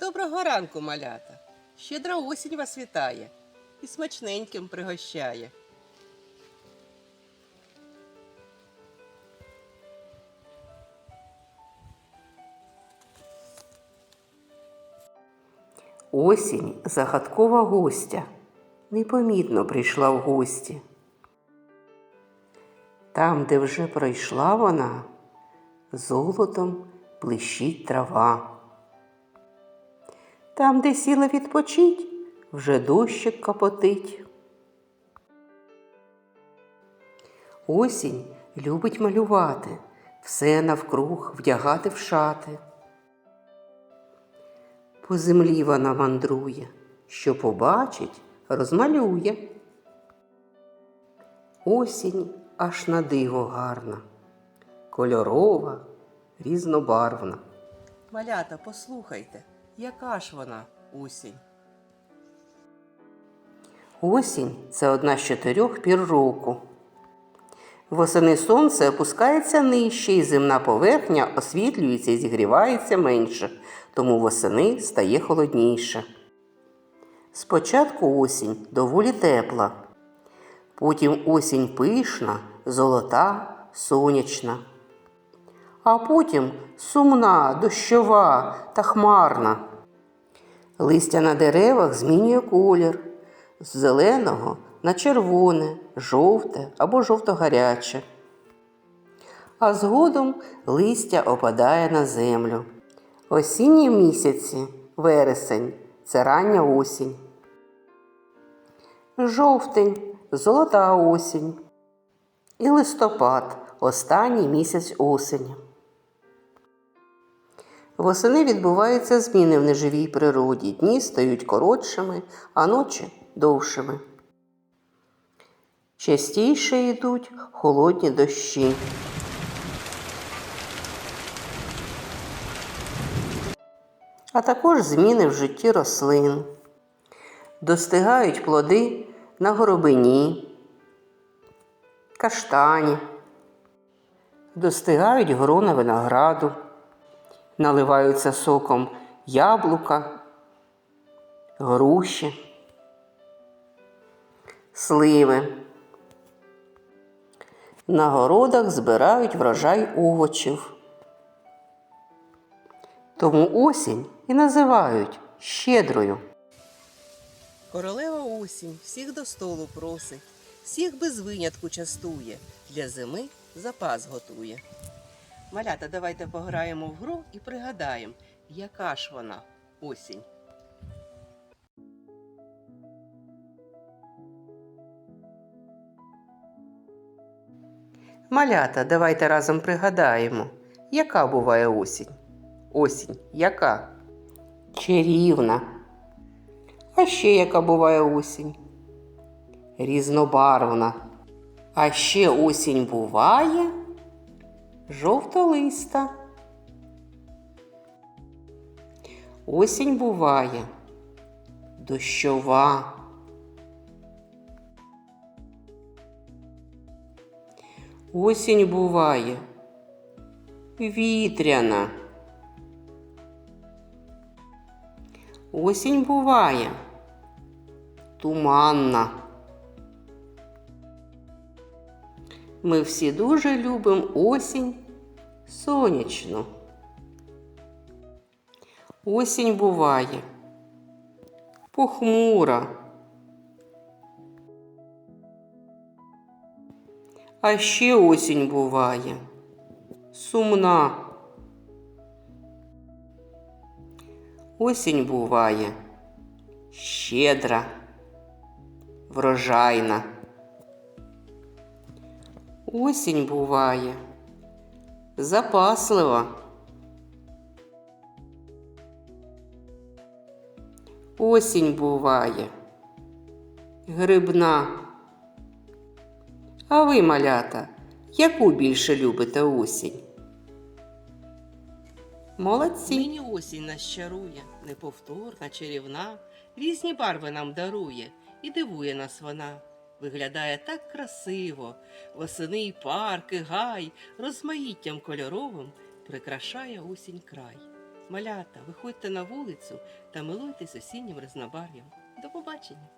Доброго ранку, малята. Щедра осінь вас вітає і смачненьким пригощає. Осінь загадкова гостя, непомітно прийшла в гості. Там, де вже пройшла вона, золотом блищить трава. Там, де сіла відпочить, вже дощик капотить. Осінь любить малювати, все навкруг вдягати в шати. По землі вона мандрує, що побачить, розмалює. Осінь аж на диво гарна, кольорова, різнобарвна. Малята, послухайте, яка ж вона осінь? Осінь це одна з чотирьох пір року. Восени сонце опускається нижче, і земна поверхня освітлюється і зігрівається менше, тому восени стає холодніше. Спочатку осінь доволі тепла, потім осінь пишна, золота, сонячна, а потім сумна, дощова та хмарна. Листя на деревах змінює колір з зеленого на червоне, жовте або жовто-гаряче. А згодом листя опадає на землю. Осінні місяці, вересень це рання осінь. Жовтень золота осінь. І листопад останній місяць осені. Восени відбуваються зміни в неживій природі. Дні стають коротшими, а ночі довшими. Частіше йдуть холодні дощі. А також зміни в житті рослин. Достигають плоди на горобині, каштані, достигають грона винограду, наливаються соком яблука, груші, сливи. На городах збирають врожай овочів. Тому осінь і називають щедрою. Королева осінь всіх до столу просить, всіх без винятку частує, для зими запас готує. Малята, давайте пограємо в гру і пригадаємо, яка ж вона осінь. Малята, давайте разом пригадаємо, яка буває осінь. Осінь яка? Чарівна. А ще яка буває осінь? Різнобарвна. А ще осінь буває жовтолиста. Осінь буває дощова. Осінь буває вітряна. Осінь буває туманна. Ми всі дуже любимо осінь сонячну. Осінь буває похмура. А ще осінь буває сумна. Осінь буває щедра, врожайна. Осінь буває запаслива. Осінь буває грибна. А ви, малята, яку більше любите осінь? Молодці. Нині осінь нас чарує, неповторна, чарівна, різні барви нам дарує і дивує нас вона. Виглядає так красиво, восени й парки, гай, розмаїттям кольоровим прикрашає осінь край. Малята, виходьте на вулицю та милуйтесь осіннім різнобарв'ям. До побачення!